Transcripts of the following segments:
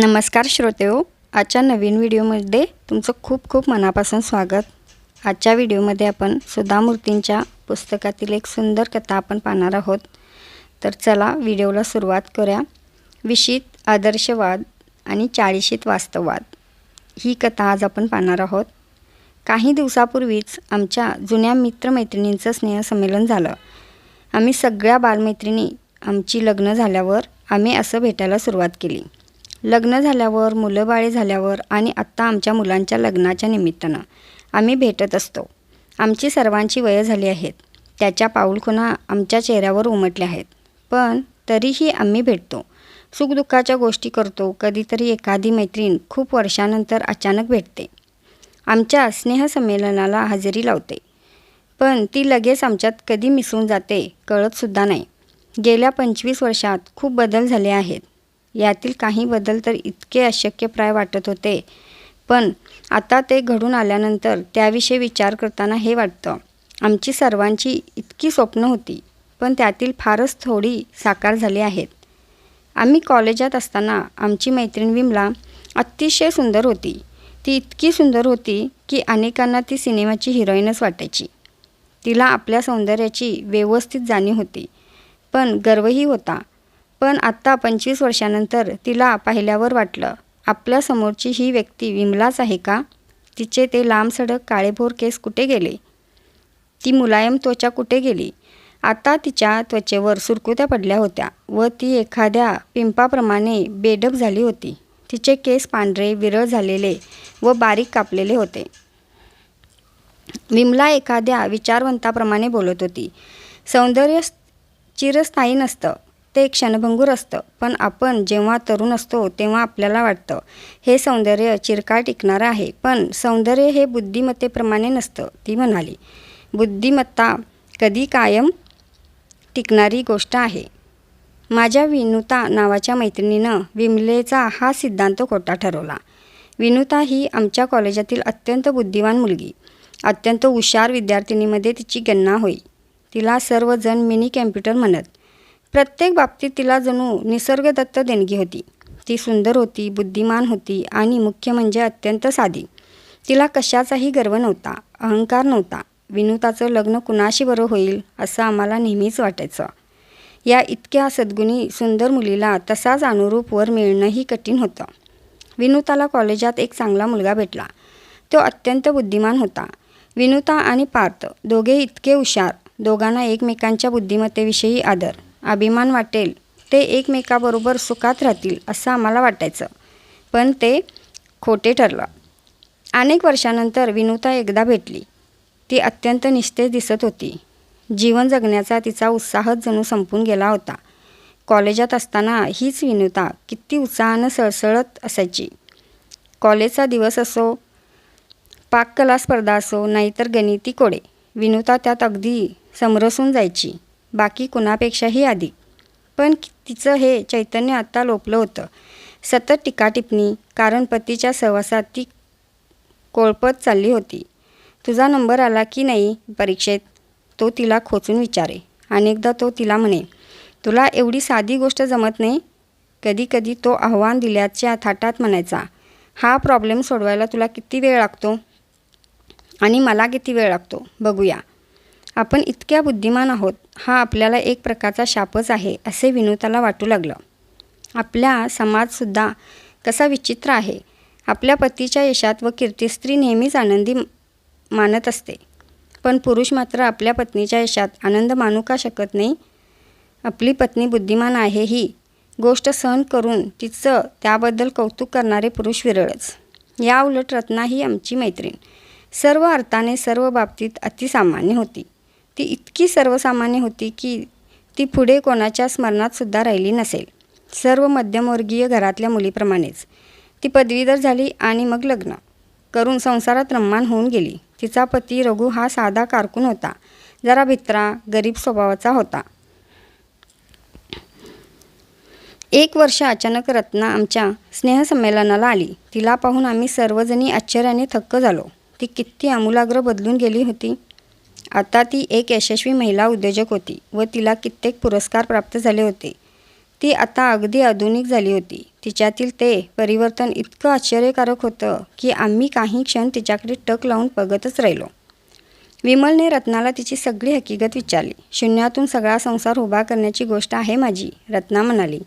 नमस्कार श्रोतेहो आजच्या नवीन व्हिडिओमध्ये तुमचं खूप खूप मनापासून स्वागत. आजच्या व्हिडिओमध्ये आपण सुधा मूर्तींच्या पुस्तकातील एक सुंदर कथा आपण पाहणार आहोत. तर चला व्हिडिओला सुरुवात करूया. विशीत आदर्शवाद आणि चाळीशीत वास्तववाद. ही कथा आज आपण पाहणार आहोत. काही दिवसापूर्वीच आमच्या जुन्या मित्रमैत्रिणींचं स्नेहसंमेलन झालं. आम्ही सगळ्या बालमैत्रिणी आमची लग्न झाल्यावर आम्ही असं भेटायला सुरुवात केली. लग्न झाल्यावर मुलं बाळे झाल्यावर आणि आत्ता आमच्या मुलांच्या लग्नाच्या निमित्तानं आम्ही भेटत असतो. आमची सर्वांची वयं झाली आहेत. त्याच्या पाऊलखुणा आमच्या चेहऱ्यावर उमटल्या आहेत. पण तरीही आम्ही भेटतो. सुखदुःखाच्या गोष्टी करतो. कधीतरी एखादी मैत्रीण खूप वर्षानंतर अचानक भेटते. आमच्या स्नेहसंमेलनाला हजेरी लावते. पण ती लगेच आमच्यात कधी मिसळून जाते कळतसुद्धा नाही. गेल्या पंचवीस वर्षात खूप बदल झाले आहेत. यातील काही बदल तर इतके अशक्यप्राय वाटत होते. पण आता ते घडून आल्यानंतर त्याविषयी विचार करताना हे वाटतं आमची सर्वांची इतकी स्वप्न होती पण त्यातील फारच थोडी साकार झाली आहेत. आम्ही कॉलेजात असताना आमची मैत्रीण विमला अतिशय सुंदर होती. ती इतकी सुंदर होती की अनेकांना ती सिनेमाची हिरोईनच वाटायची. तिला आपल्या सौंदर्याची व्यवस्थित जाणीव होती पण गर्वही होता पण आत्ता पंचवीस वर्षानंतर तिला पाहिल्यावर वाटलं आपल्यासमोरची ही व्यक्ती विमलाच आहे का? तिचे ते लांबसडक काळेभोर केस कुठे गेले? ती मुलायम त्वचा कुठे गेली? आता तिच्या त्वचेवर सुरकुत्या पडल्या होत्या व ती एखाद्या पिंपाप्रमाणे बेडक झाली होती. तिचे केस पांढरे विरळ झालेले व बारीक कापलेले होते. विमला एखाद्या विचारवंताप्रमाणे बोलत होती. सौंदर्य चिरस्थायी नसतं. ते क्षणभंगूर असतं. पण आपण जेव्हा तरुण असतो तेव्हा आपल्याला वाटतं हे सौंदर्य चिरकाळ टिकणारं आहे. पण सौंदर्य हे बुद्धिमत्तेप्रमाणे नसतं ती म्हणाली. बुद्धिमत्ता कधी कायम टिकणारी गोष्ट आहे. माझ्या विनुता नावाच्या मैत्रिणीनं विमलेचा हा सिद्धांत खोटा ठरवला. विनुता ही आमच्या कॉलेजातील अत्यंत बुद्धिवान मुलगी. अत्यंत हुशार विद्यार्थिनीमध्ये तिची गणना होई. तिला सर्वजण मिनी कॅम्प्युटर म्हणत. प्रत्येक बाबतीत तिला जणू निसर्गदत्त देणगी होती. ती सुंदर होती बुद्धिमान होती आणि मुख्य म्हणजे अत्यंत साधी. तिला कशाचाही गर्व नव्हता अहंकार नव्हता. विनुताचं लग्न कुणाशी बरं होईल असं आम्हाला नेहमीच वाटायचं. या इतक्या सद्गुणी सुंदर मुलीला तसाच अनुरूप वर मिळणंही कठीण होतं. विनुताला कॉलेजात एक चांगला मुलगा भेटला. तो अत्यंत बुद्धिमान होता. विनुता आणि पार्थ दोघे इतके हुशार दोघांना एकमेकांच्या बुद्धिमत्तेविषयी आदर. अभिमान वाटेल. ते एकमेकाबरोबर सुखात राहतील असं आम्हाला वाटायचं. पण ते खोटे ठरलं. अनेक वर्षानंतर विनुता एकदा भेटली. ती अत्यंत निस्तेज दिसत होती. जीवन जगण्याचा तिचा उत्साहच जणू संपून गेला होता. कॉलेजात असताना हीच विनुता किती उत्साहानं सळसळत असायची. कॉलेजचा दिवस असो पाककला स्पर्धा असो नाहीतर गणिती कोडे विनुता त्यात अगदी समरसून जायची. बाकी कुणापेक्षाही आधी. पण तिचं हे चैतन्य आत्ता लोपलं होतं. सतत टिकाटिपणी कारण पतीच्या सहवासात ती कोळपत चालली होती. तुझा नंबर आला की नाही परीक्षेत? तो तिला खोचून विचारे. अनेकदा तो तिला म्हणे तुला एवढी साधी गोष्ट जमत नाही? कधी कधी तो आव्हान दिल्याच्या थाटात म्हणायचा हा प्रॉब्लेम सोडवायला तुला किती वेळ लागतो? आणि मला किती वेळ लागतो? बघूया. आपण इतक्या बुद्धिमान आहोत हा आपल्याला एक प्रकारचा शापच आहे असे विनोताला वाटू लागलं. आपल्या समाजसुद्धा कसा विचित्र आहे आपल्या पतीच्या यशात व कीर्ती स्त्री नेहमीच आनंदी मानत असते. पण पुरुष मात्र आपल्या पत्नीच्या यशात आनंद मानू का शकत नाही? आपली पत्नी बुद्धिमान आहे ही. गोष्ट सहन करून तिचं त्याबद्दल कौतुक करणारे पुरुष विरळच. या उलट रत्ना ही आमची मैत्रीण. सर्व अर्थाने सर्व बाबतीत अतिसामान्य होती. ती इतकी सर्वसामान्य होती की ती पुढे कोणाच्या स्मरणातसुद्धा राहिली नसेल. सर्व मध्यमवर्गीय घरातल्या मुलीप्रमाणेच. ती पदवीधर झाली आणि मग लग्न. करून संसारात रम्मान होऊन गेली. तिचा पती रघु हा साधा कारकून होता. जरा भित्रा गरीब स्वभावाचा होता. एक वर्ष अचानक रत्ना आमच्या स्नेहसंमेलनाला आली. तिला पाहून आम्ही सर्वजणी आश्चर्याने थक्क झालो. ती किती आमूलाग्र बदलून गेली होती. आता ती एक यशस्वी महिला उद्योजक होती व तिला कित्येक पुरस्कार प्राप्त झाले होते. ती आता अगदी आधुनिक झाली होती. तिच्यातील ते परिवर्तन इतकं आश्चर्यकारक होतं की आम्ही काही क्षण तिच्याकडे टक लावून बघतच राहिलो. विमलने रत्नाला तिची सगळी हकीकत विचारली. शून्यातून सगळा संसार उभा करण्याची गोष्ट आहे माझी रत्ना म्हणाली.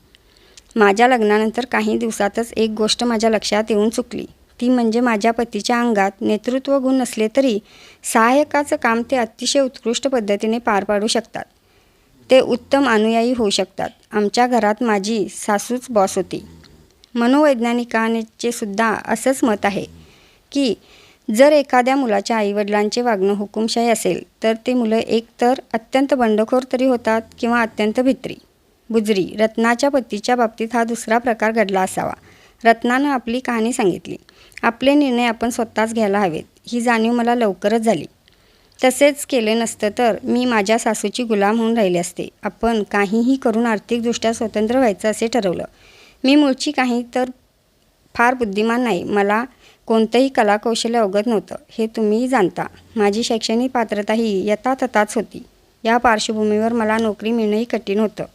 माझ्या लग्नानंतर काही दिवसातच एक गोष्ट माझ्या लक्षात येऊन चुकली. ती म्हणजे माझ्या पतीच्या अंगात नेतृत्व गुण नसले तरी सहाय्यकाचं काम ते अतिशय उत्कृष्ट पद्धतीने पार पाडू शकतात. ते उत्तम अनुयायी होऊ शकतात. आमच्या घरात माझी सासूच बॉस होती. मनोवैज्ञानिकांचे सुद्धा असंच मत आहे की जर एखाद्या मुलाच्या आईवडिलांचे वागणं हुकुमशाही असेल तर ते मुलं एकतर अत्यंत बंडखोर तरी होतात किंवा अत्यंत भित्री. बुजरी रत्नाच्या पतीच्या बाबतीत हा दुसरा प्रकार घडला असावा. रत्नानं आपली कहाणी सांगितली. आपले निर्णय आपण स्वतःच घ्यायला हवेत. ही जाणीव मला लवकरच झाली. तसेच केले नसतं तर मी माझ्या सासूची गुलाम होऊन राहिले असते. आपण काहीही करून आर्थिकदृष्ट्या स्वतंत्र व्हायचं असे ठरवलं. मी मूळची काही तर फार बुद्धिमान नाही. मला कोणतंही कलाकौशल्य अवगत नव्हतं. हे तुम्हीही जाणता. माझी शैक्षणिक पात्रताही यथातथाच होती. या पार्श्वभूमीवर मला नोकरी मिळणंही कठीण होतं.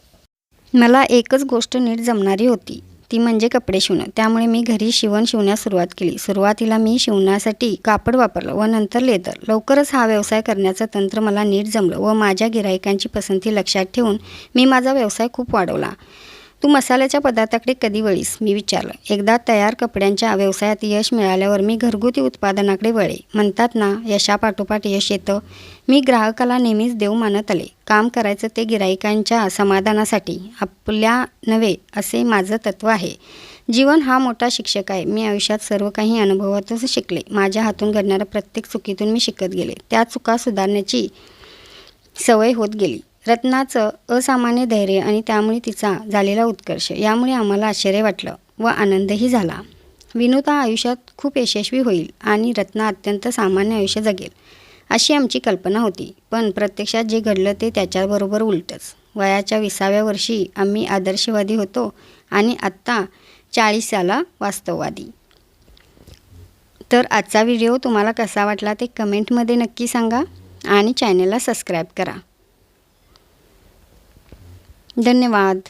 मला एकच गोष्ट नीट जमणारी होती. ती म्हणजे कपडे शिवणं. त्यामुळे मी घरी शिवण शिवण्यास सुरुवात केली. सुरुवातीला मी शिवण्यासाठी कापड वापरलं व नंतर लेदर. लवकरच हा व्यवसाय करण्याचं तंत्र मला नीट जमलं व माझ्या गिरायकांची पसंती लक्षात ठेवून मी माझा व्यवसाय खूप वाढवला. तू मसाल्याच्या पदार्थाकडे कधी वळीस? मी विचारलं. एकदा तयार कपड्यांच्या व्यवसायात यश मिळाल्यावर मी घरगुती उत्पादनाकडे वळे. म्हणतात ना यशापाठोपाठ यश येतं. मी ग्राहकाला नेहमीच देव मानत आले. काम करायचं ते गिराईकांच्या समाधानासाठी. आपल्या नव्हे असे माझं तत्त्व आहे. जीवन हा मोठा शिक्षक आहे. मी आयुष्यात सर्व काही अनुभवातच शिकले. माझ्या हातून घडणाऱ्या प्रत्येक चुकीतून मी शिकत गेले. त्या चुका सुधारण्याची सवय होत गेली. रत्नाचं असामान्य धैर्य आणि त्यामुळे तिचा झालेला उत्कर्ष यामुळे आम्हाला आश्चर्य वाटलं व आनंदही झाला. विनुता आयुष्यात खूप यशस्वी होईल आणि रत्ना अत्यंत सामान्य आयुष्य जगेल अशी आमची कल्पना होती. पण प्रत्यक्षात जे घडलं ते त्याच्याबरोबर उलटच. वयाच्या विसाव्या वर्षी आम्ही आदर्शवादी होतो आणि आत्ता चाळीसाला वास्तववादी. तर आजचा व्हिडिओ तुम्हाला कसा वाटला ते कमेंटमध्ये नक्की सांगा आणि चॅनलला सबस्क्राईब करा. धन्यवाद.